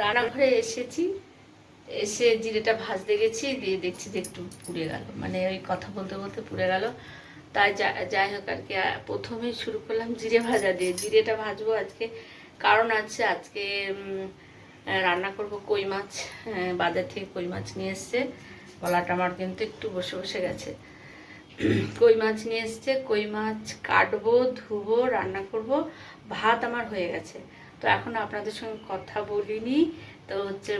রান্নাঘরে এসেছি, এসে জিরেটা ভাজতে গেছি, দিয়ে দেখছি যে একটু পুড়ে গেল। মানে ওই কথা বলতে বলতে পুড়ে গেল। তাই যাই হোক আর কি প্রথমেই শুরু করলাম জিরে ভাজা দিয়ে। জিরেটা ভাজবো আজকে, কারণ আছে আজকে রান্না করব কই মাছ বাজার থেকে কই মাছ নিয়ে এসছে। গলাটা আমার কিন্তু একটু বসে বসে গেছে। কই মাছ নিয়ে এসছে, কই মাছ কাটবো, ধুবো, রান্না করব। ভাত আমার হয়ে গেছে। তো এখন আপনাদের সঙ্গে কথা বলিনি। তো হচ্ছে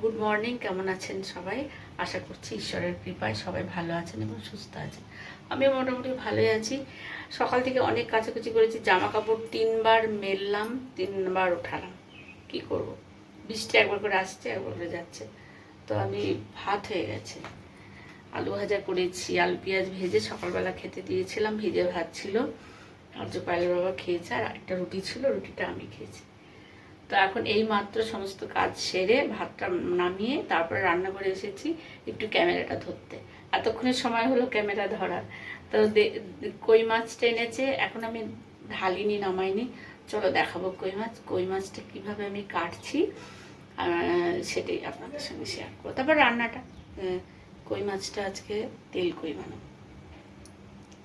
গুড মর্নিং কেমন আছেন সবাই? আশা করছি ঈশ্বরের কৃপায় সবাই ভালো আছেন এবং সুস্থ আছেন। আমিও মোটামুটি ভালোই আছি। সকাল থেকে অনেক কাছাকাছি করেছি জামা কাপড় তিনবার মেললাম, তিনবার ওঠালাম কি করব? বৃষ্টি একবার করে আসছে, একবার করে যাচ্ছে। তো আমি ভাত হয়ে গেছে। আলু ভাজা করেছি, আলু পেঁয়াজ ভেজে সকালবেলা খেতে দিয়েছিলাম, ভিজে ভাত ছিল। আর যে পায়েলের বাবা খেয়েছে আর একটা রুটি ছিল, রুটিটা আমি খেয়েছি। তো এখন এই মাত্র সমস্ত কাজ সেরে ভাতটা নামিয়ে তারপরে রান্না করে এসেছি একটু ক্যামেরাটা ধরতে। এতক্ষণের সময় হলো ক্যামেরা ধরার। তো কই মাছটা এনেছে, এখন আমি ঢালিনি, নামাইনি। চলো দেখাবো কই মাছ, কই মাছটা কীভাবে আমি কাটছি সেটাই আপনাদের সঙ্গে শেয়ার করব। তারপর রান্নাটা কই মাছটা আজকে? তেল কই বানাবো?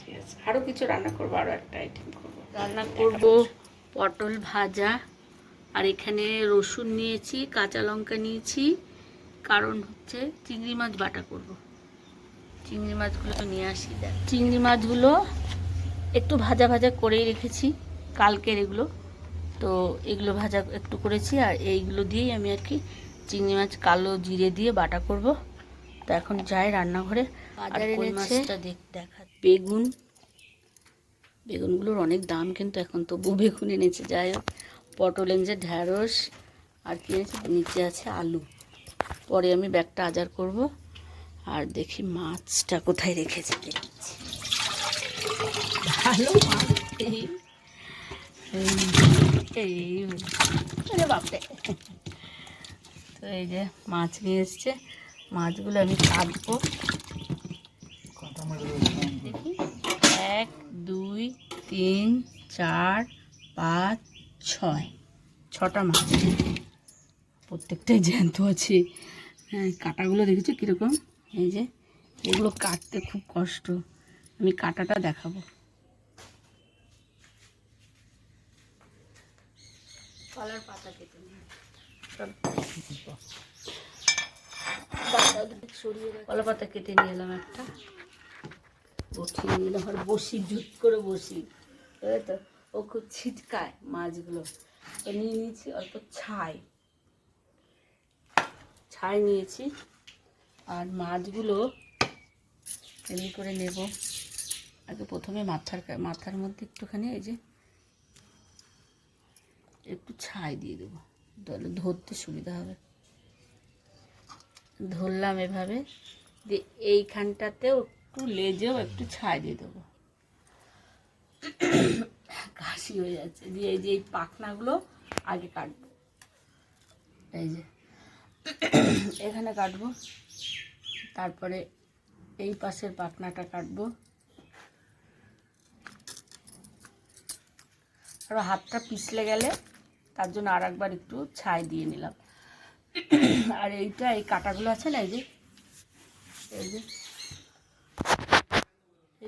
ঠিক আছে আরও কিছু রান্না করব আরও একটা আইটেম করব। রান্না করব পটল ভাজা আর এখানে রসুন নিয়েছি কাঁচা লঙ্কা নিয়েছি কারণ হচ্ছে চিংড়ি মাছ বাটা করব। চিংড়ি মাছগুলো তো নিয়ে আসি দেখ। চিংড়ি মাছগুলো একটু ভাজা ভাজা করেই রেখেছি কালকের এগুলো। তো এগুলো ভাজা একটু করেছি আর এইগুলো দিয়েই আমি আর কি চিংড়ি মাছ কালো জিরে দিয়ে বাটা করব। তো এখন যাই রান্নাঘরে বাজারে দেখ দেখা বেগুন। বেগুনগুলোর অনেক দাম কিন্তু এখন তবু বেগুন এনেছে। যাই হোক পটল এনেছে ঢ্যাঁড়স আর কি এনেছে? নিচে আছে আলু। পরে আমি ব্যাগটা আজার করব আর দেখি মাছটা কোথায় রেখেছে দেখছি ভালো এই বাপরে। তো এই যে মাছ নিয়ে এসছে মাছগুলো আমি কাটবো দেখি এক দুই তিন চার পাঁচ ছয়। ছটা মাছ প্রত্যেকটাই জ্যান্ত আছে। হ্যাঁ কাটাগুলো দেখেছ কীরকম? এই যে এগুলো কাটতে খুব কষ্ট। আমি কাটাটা দেখাবো। কলার পাতা কেটে নিই কলা পাতা কেটে নিয়ে এলাম একটা। নিলাম আর বসি, জুত করে বসি। তো, ও খুব ছিটকায় মাছগুলো। তো নিয়ে নিয়েছি অল্প ছাই। ছাই নিয়েছি। আর মাছগুলো এমনি করে নেব। আগে প্রথমে মাথার মাথার মধ্যে একটুখানি এই যে একটু ছাই দিয়ে দেবো। তাহলে ধরতে সুবিধা হবে। ধরলাম এভাবে। দিয়ে এইখানটাতেও একটু লেজেও একটু ছাই দিয়ে দেবো। কাশি হয়ে যাচ্ছে। দিয়ে এই যে এই পাখনাগুলো আগে কাটবো। এই যে, এখানে কাটবো। তারপরে এই পাশের পাখনাটা কাটবো। আর হাতটা পিছলে গেলে তার জন্য আর একবার একটু ছাই দিয়ে নিলাম। আর এইটা, এই কাটাগুলো আছে না, এই যে এই যে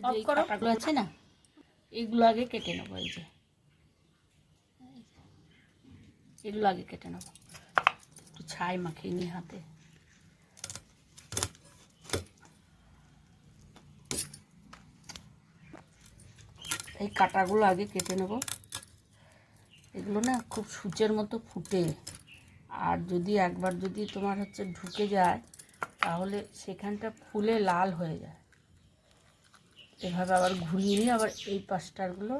যে এই কাটাগুলো আছে না? এগুলো আগে কেটে নেব এই যে। এগুলো আগে কেটে নেব। একটু ছাই মাখিয়ে নিই হাতে। এই কাটাগুলো আগে কেটে নেব। এগুলো না খুব সূচের মতো ফুটে। আর যদি একবার যদি তোমার হচ্ছে ঢুকে যায় তাহলে সেখানটা ফুলে লাল হয়ে যায়। এভাবে আবার ঘুরিয়ে নিয়ে আবার এই পাশটারগুলো,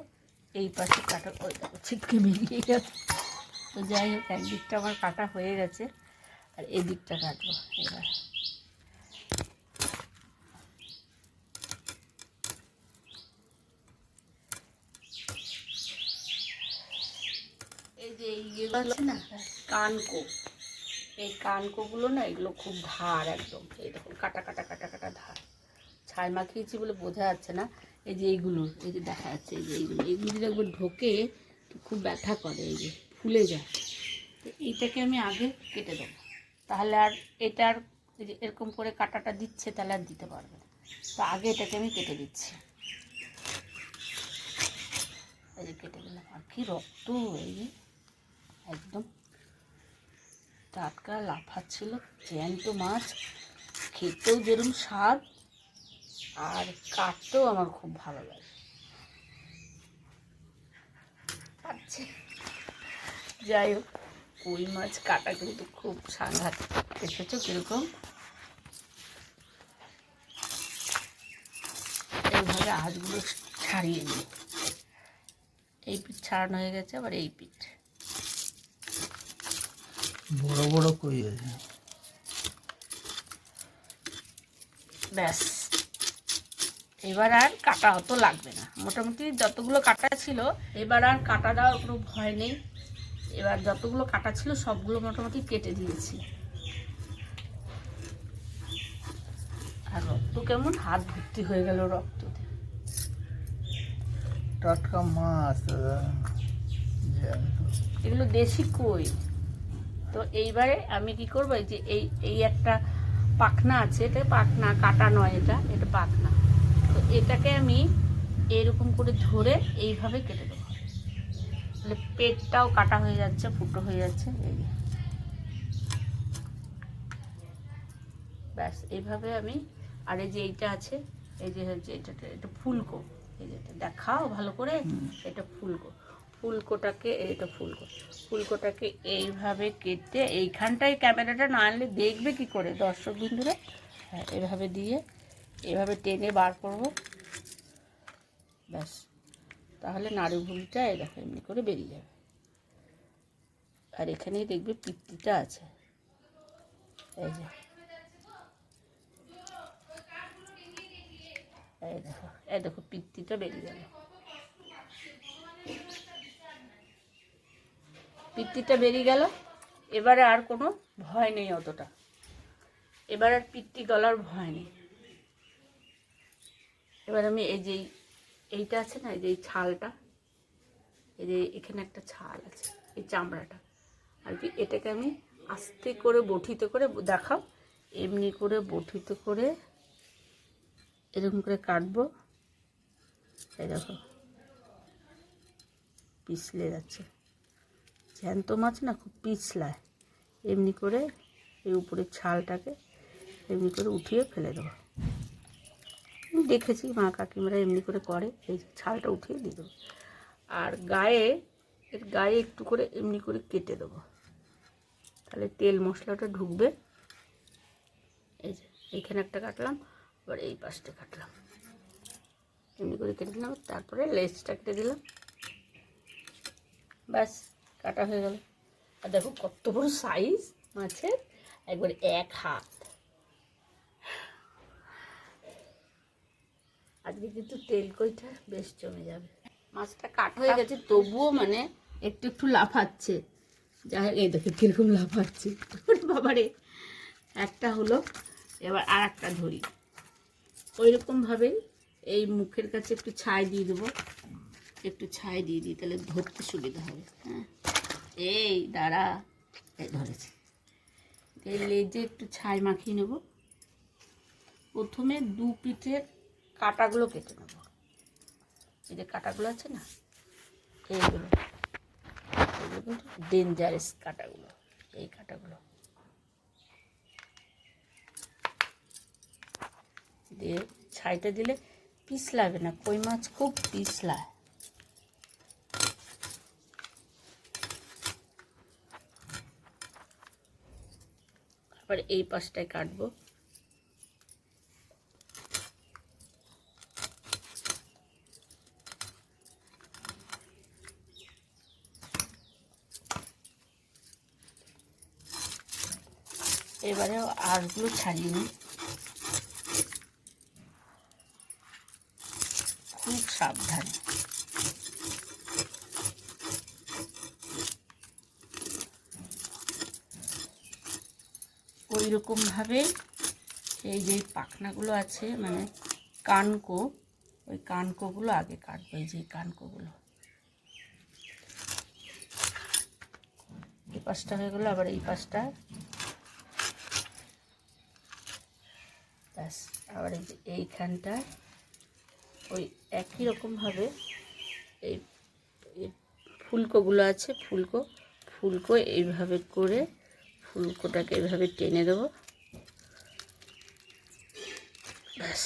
এই পাশে কাটা ছিটকে বেরিয়ে গেছে। তো যাই হোক, একদিকটা আমার কাটা হয়ে গেছে, আর এই দিকটা কাটবো এবার। এই যে কানকো, এই কানকোগুলো না, এগুলো খুব ধার একদম। এই দেখুন, কাটা কাটা কাটা কাটা ধার। ছাই মাখিয়েছি বলে বোঝা যাচ্ছে না। এই যে এইগুলো, এই যে দেখা যাচ্ছে এই যে এইগুলো। এইগুলো যদি একবার ঢোকে খুব ব্যথা করে এই যে, ফুলে যায়। তো এইটাকে আমি আগে কেটে দেবো। তাহলে আর এটা আর এই যে এরকম করে কাটাটা দিচ্ছে, তাহলে আর দিতে পারবে না। তো আগে এটাকে আমি কেটে দিচ্ছি। এই যে কেটে দিলাম। আর কি রক্ত এই যে, একদম টাটকা লাফাচ্ছিল। জ্যান্ত মাছ, খেতেও যেরকম স্বাদ। আর কাটতেও আমার খুব ভালো লাগে। আচ্ছা যাই হোক কই মাছ কাটা কিন্তু খুব সাংঘাতিক। দেখেছ কীরকম? এইভাবে আঁচগুলো ছাড়িয়ে নিই। এই পিঠ ছাড়ানো হয়ে গেছে আবার এই পিঠ। বড় বড় কই আছে? ব্যাস। এবার আর কাটা অত লাগবে না। মোটামুটি যতগুলো কাটা ছিল এবার আর কাটা দেওয়ার কোনো ভয় নেই। এবার যতগুলো কাটা ছিল সবগুলো মোটামুটি কেটে দিয়েছি। আর রক্ত কেমন? হাত ভর্তি হয়ে গেল রক্ততে। টাটকা মাছ এগুলো দেশি কই? তো এইবারে আমি কি করব? এই যে এই এই একটা পাখনা আছে এটা পাখনা কাটা নয় এটা এটা পাখনা। এটাকে আমি এরকম করে ধরে এইভাবে কেটে দেবো। তাহলে পেটটাও কাটা হয়ে যাচ্ছে, ফুটো হয়ে যাচ্ছে, এই ব্যাস, এইভাবে আমি, আর এই যে এইটা আছে, এই যে হচ্ছে এটা এটা ফুলকো, এই যে দেখাও ভালো করে, এটা ফুলকো। ফুলকোটাকে, এটা ফুলকো। ফুলকোটাকে এইভাবে কেটে, এইখানটায় ক্যামেরাটা না আনলে দেখবে কি করে দর্শক বিন্দুরা হ্যাঁ এভাবে দিয়ে এভাবে টেনে বার করব। ব্যাস। তাহলে নাড়ু এই দেখো, এমনি করে বেরিয়ে যাবে। আর এখানেই দেখবে পিত্তিটা আছে। এই যে। এই দেখো এই দেখো পিত্তিটা বেরিয়ে গেল। পিত্তিটা বেরিয়ে গেল। এবারে আর কোনো ভয় নেই অতটা। এবার আর পিত্তি গলার ভয় নেই। এবার আমি এই যে এইটা আছে না, এই যে এই ছালটা, এই যে এখানে একটা ছাল আছে, এই চামড়াটা। আর কি এটাকে আমি আস্তে করে বঠিত করে দেখাও, এমনি করে বঠিত করে এরকম করে কাটবো। এই দেখো, পিছলে যাচ্ছে। জ্যান্ত মাছ না, খুব পিছলায়। এমনি করে এই উপরের ছালটাকে এমনি করে উঠিয়ে ফেলে দেবো। দেখেছি, মা কাকিমারা এমনি করে করে, এই ছালটা উঠিয়ে দিয়ে দেবো। আর গায়ে, এর গায়ে একটু করে এমনি করে কেটে দেবো। তাহলে তেল মশলাটা ঢুকবে। এই যে, এইখানে একটা কাটলাম আবার এই পাশটা কাটলাম। এমনি করে কেটে দিলাম, তারপরে লেজটা কেটে দিলাম। ব্যাস, কাটা হয়ে গেল। আর দেখো কত বড় সাইজ মাছের, একবার এক হাত। আজকে কিন্তু তেল কইটা বেশ জমে যাবে। মাছটা কাট হয়ে গেছে, তবুও মানে একটু একটু লাফাচ্ছে। যাই এই দেখো কীরকম লাফাচ্ছে। বাবারে, একটা হলো, এবার আর একটা ধরি। ওই রকমভাবেই এই মুখের কাছে একটু ছাই দিয়ে দেবো। একটু ছাই দিয়ে দিই, তাহলে ধরতে সুবিধা হবে। হ্যাঁ? এই দাঁড়া। এই ধরেছে। এই লেজে একটু ছাই মাখিয়ে নেব। প্রথমে দু পিঠের কাটাগুলো কেটে নেব। এই যে কাটাগুলো আছে না, এইগুলো। এগুলো কিন্তু ডেঞ্জারাস কাটাগুলো, এই কাটাগুলো। দিয়ে ছাইটা দিলে পিছলাবে না, কই মাছ খুব পিছলায়। আবার এই পাশটায় কাটবো। এবারে আরগুলো ছাড়িয়ে নিই। খুব সাবধানে। ওই রকমভাবে এই যে পাখনাগুলো আছে মানে কানকো, ওই কানকোগুলো আগে কাটবো, এই যে কানকোগুলো। এই পাশটা হয়ে গেলো, আবার এই পাশটা ব্যাস, আবার এই যে এইখানটা, ওই একই রকমভাবে এই ফুলকোগুলো আছে, ফুলকো ফুলকো এইভাবে করে ফুলকোটাকে এইভাবে টেনে দেবো। ব্যাস,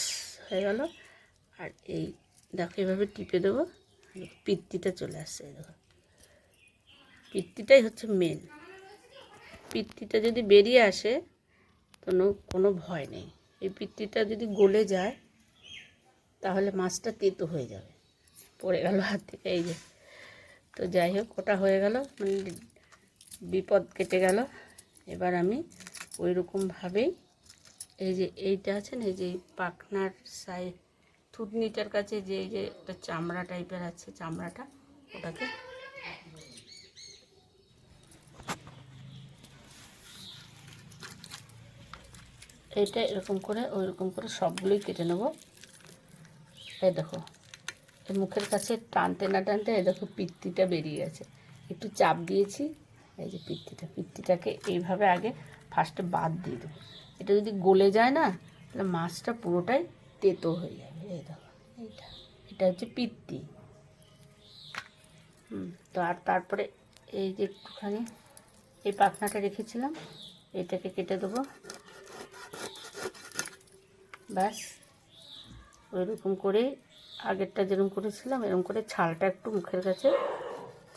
হয়ে গেল। আর এই দেখো, এইভাবে টিপে দেবো। পিত্তিটা চলে আসছে দেখো। পিত্তিটাই হচ্ছে মেন পিত্তিটা যদি বেরিয়ে আসে, কোনো কোনো ভয় নেই। এই পিত্তিটা যদি গলে যায়, তাহলে মাছটা তেতো হয়ে যাবে। পড়ে গেল হাত থেকে, এই যে। তো যাই হোক, ওটা হয়ে গেল মানে বিপদ কেটে গেল। এবার আমি ওই রকমভাবেই এই যে এইটা আছে না, এই যে পাখনার সাই থুতনিটার কাছে যে এই যে একটা চামড়া টাইপের আছে, চামড়াটা, ওটাকে এইটা এরকম করে ওই রকম করে সবগুলোই কেটে নেব। এই দেখো মুখের কাছে টানতে না টানতে এই দেখো পিত্তিটা বেরিয়ে গেছে। একটু চাপ দিয়েছি, এই যে পিত্তিটা, পিত্তিটাকে এইভাবে আগে ফার্স্টে বাদ দিয়ে দেবো। এটা যদি গলে যায় না, তাহলে মাছটা পুরোটাই তেতো হয়ে যাবে, এই দেখো, এইটা, এটা হচ্ছে পিত্তি। হুম, তো আর তারপরে এই যে একটুখানি, এই পাখনাটা রেখেছিলাম, এটাকে কেটে দেবো। ব্যাস। ওইরকম করে আগেরটা যেরকম করেছিলাম, এরকম করে ছালটা একটু মুখের কাছে,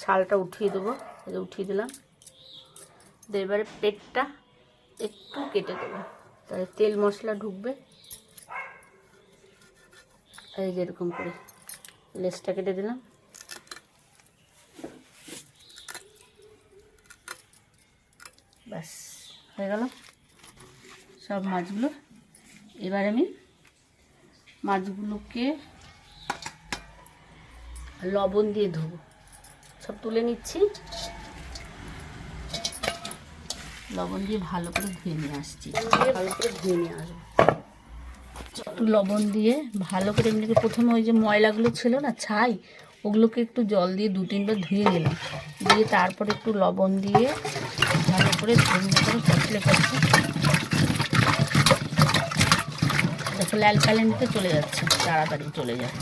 ছালটা উঠিয়ে দেবো। উঠিয়ে দিলাম। এবারে পেটটা একটু কেটে দেবো। তাহলে তেল মশলা ঢুকবে। এই যে এরকম করে লেসটা কেটে দিলাম। ব্যাস, হয়ে গেল। সব মাছগুলো এবার আমি মাছগুলোকে লবণ দিয়ে ধোবো। সব তুলে নিচ্ছি। লবণ দিয়ে ভালো করে ধুয়ে নিয়ে আসছি। ভালো করে ধুয়ে নিয়ে আসব। একটু লবণ দিয়ে ভালো করে এমনি প্রথমে ওই যে ময়লাগুলো ছিল না ছাই ওগুলোকে একটু জল দিয়ে দু তিনবার ধুয়ে নিলাম। দিয়ে তারপরে একটু লবণ দিয়ে ভালো করে ধুয়ে করে কচলে কচলে লাল কালেন্টে চলে যাচ্ছে তাড়াতাড়ি চলে যায়।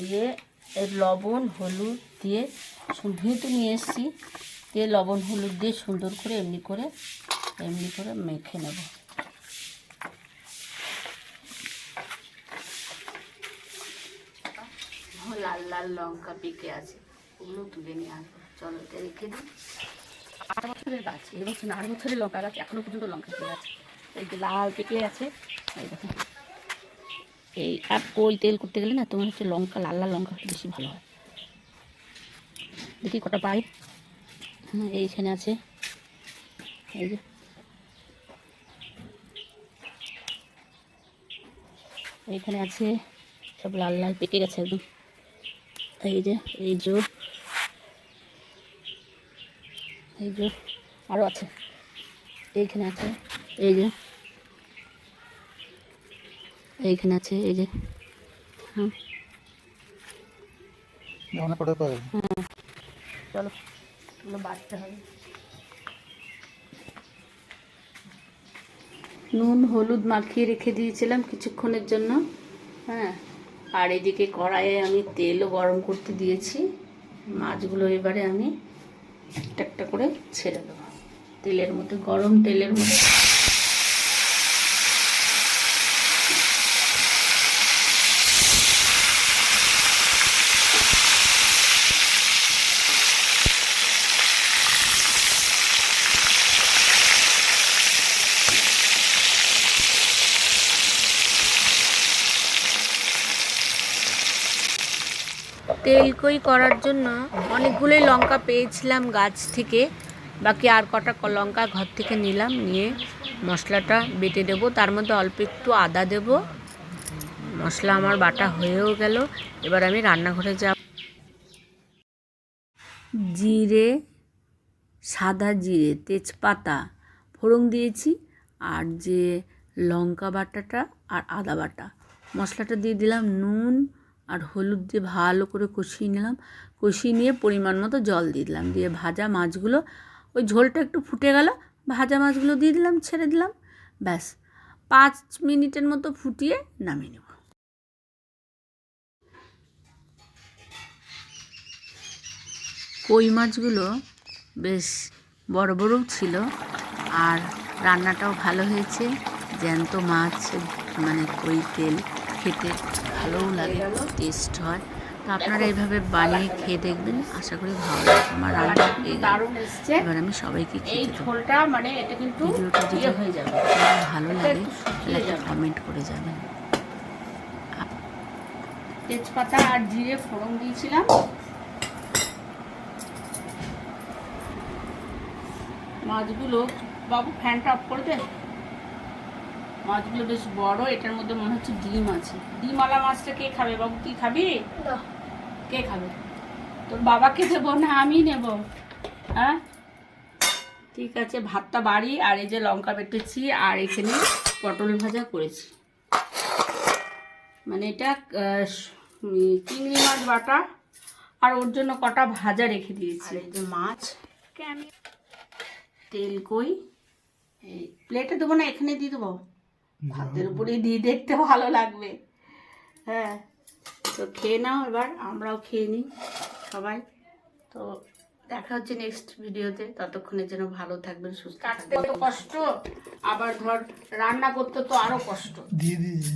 দিয়ে লবণ হলুদ দিয়ে ধুয়ে নিয়ে এসেছি। দিয়ে লবণ, হলুদ দিয়ে সুন্দর করে এমনি করে এমনি করে মেখে নেব। লাল লাল লঙ্কা পেকে আছে। ওগুলো তুলে নিয়ে আসব। চলো এটা রেখে দিই। আট বছরের গাছ এই বছর আট বছরের লঙ্কা গাছ, এখনও পর্যন্ত লঙ্কা পেকে আছে। এই যে লাল পেকে আছে, এই দেখো। এই আর কই তেল করতে গেলে না, তোমার হচ্ছে লঙ্কা, লাল লাল লঙ্কা বেশি ভালো হয়। দেখি কটা পাই। এইখানে আছে। এই যে। এইখানে আছে। সব লাল লাল পেকে গেছে একদম। এই যে এই জো এই যে আরও আছে। এইখানে আছে এই যে। এইখানে আছে এই যে। হ্যাঁ চলো বাড়তে হবে। নুন, হলুদ মাখিয়ে রেখে দিয়েছিলাম কিছুক্ষণের জন্য। হ্যাঁ আর এদিকে কড়াইয়ে আমি তেলও গরম করতে দিয়েছি। মাছগুলো এবারে আমি একটা একটা করে ছেড়ে দেবো। তেলের মধ্যে, গরম তেলের মধ্যে তেলকই করার জন্য অনেকগুলোই লঙ্কা পেয়েছিলাম গাছ থেকে। বাকি আর কটা লঙ্কা ঘর থেকে নিলাম, নিয়ে মশলাটা বেটে দেবো। তার মধ্যে অল্প একটু আদা দেব। মশলা আমার বাটা হয়েও গেল। এবার আমি রান্নাঘরে যাব। জিরে, সাদা জিরে, তেজপাতা ফোড়ন দিয়েছি, আর যে লঙ্কা বাটাটা আর আদা বাটা। মশলাটা দিয়ে দিলাম নুন আর হলুদ দিয়ে ভালো করে কষিয়ে নিলাম। কষিয়ে নিয়ে পরিমাণ মতো জল দিয়ে দিলাম। দিয়ে ভাজা মাছগুলো, ওই ঝোলটা একটু ফুটে গেল, ভাজা মাছগুলো দিয়ে দিলাম, ছেড়ে দিলাম। ব্যাস, পাঁচ মিনিটের মতো ফুটিয়ে নামিয়ে নেব। কই মাছগুলো বেশ বড় বড়ও ছিল আর রান্নাটাও ভালো হয়েছে। জ্যান্ত মাছ মানে কই তেল। খেতে ভালোও লাগে টেস্ট হয়। তো আপনারা এইভাবে বানিয়ে খেয়ে দেখবেন আশা করি ভালো লাগবে। আমার রান্না হয়ে গেল। এবার আমি সবাইকে এই খেতে ঝোলটা মানে এটা কিন্তু ভিডিওটা ইয়ে হয়ে যাবে ভালো লাগে তাহলে একটা কমেন্ট করে যাবেন। তেজপাতা আর জিরে ফোড়ন দিয়েছিলাম। মাছগুলো বাবু ফ্যানটা অফ করে দে। মাছগুলো বেশ বড় এটার মধ্যে মনে হচ্ছে ডিম আছে। ডিমওয়ালা মাছটা কে খাবে বাবু তুই খাবি? কে খাবে? তোর বাবাকে দেবো না আমি নেব হ্যাঁ? ঠিক আছে ভাতটা বাড়ি আর এই যে লঙ্কা বেটেছি আর এখানে পটল ভাজা করেছি। মানে এটা চিংড়ি মাছ বাটা আর ওর জন্য কটা ভাজা রেখে দিয়েছি। এই যে মাছ। তেল কই? এই প্লেটে দেবো না এখানে দিয়ে দেবো? ভাতের উপরেই দিয়ে দেখতে ভালো লাগবে। হ্যাঁ তো খেয়ে নাও এবার আমরাও খেয়ে নিই সবাই। তো দেখা হচ্ছে নেক্সট ভিডিওতে ততক্ষণের জন্য ভালো থাকবেন সুস্থ কাটতে কষ্ট আবার ধর রান্না করতে তো আরও কষ্ট। দিয়ে দিয়েছি